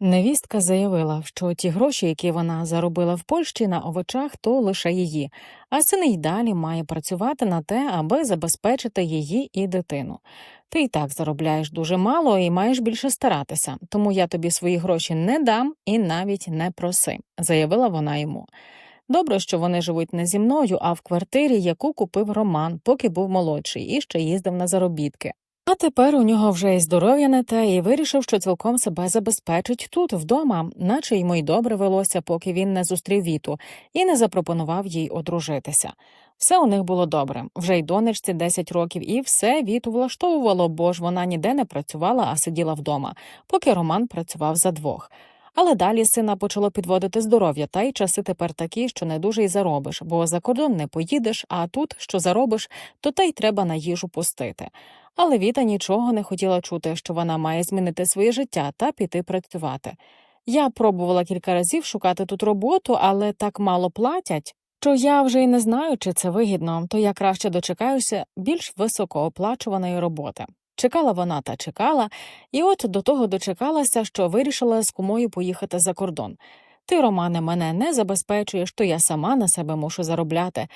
Невістка заявила, що ті гроші, які вона заробила в Польщі на овочах, то лише її, а син й далі має працювати на те, аби забезпечити її і дитину. Ти й так заробляєш дуже мало і маєш більше старатися, тому я тобі свої гроші не дам і навіть не проси, заявила вона йому. Добре, що вони живуть не зі мною, а в квартирі, яку купив Роман, поки був молодший, і ще їздив на заробітки. А тепер у нього вже і здоров'я не те, і вирішив, що цілком себе забезпечить тут, вдома, наче йому й добре велося, поки він не зустрів Віту і не запропонував їй одружитися. Все у них було добре, вже й донечці 10 років, і все Віту влаштовувало, бо ж вона ніде не працювала, а сиділа вдома, поки Роман працював за двох. Але далі сина почало підводити здоров'я, та й часи тепер такі, що не дуже й заробиш, бо за кордон не поїдеш, а тут, що заробиш, то та й треба на їжу пустити. Але Віта нічого не хотіла чути, що вона має змінити своє життя та піти працювати. Я пробувала кілька разів шукати тут роботу, але так мало платять, що я вже й не знаю, чи це вигідно, то я краще дочекаюся більш високооплачуваної роботи. Чекала вона та чекала, і от до того дочекалася, що вирішила з кумою поїхати за кордон. Ти, Романе, мене не забезпечуєш, то я сама на себе мушу заробляти.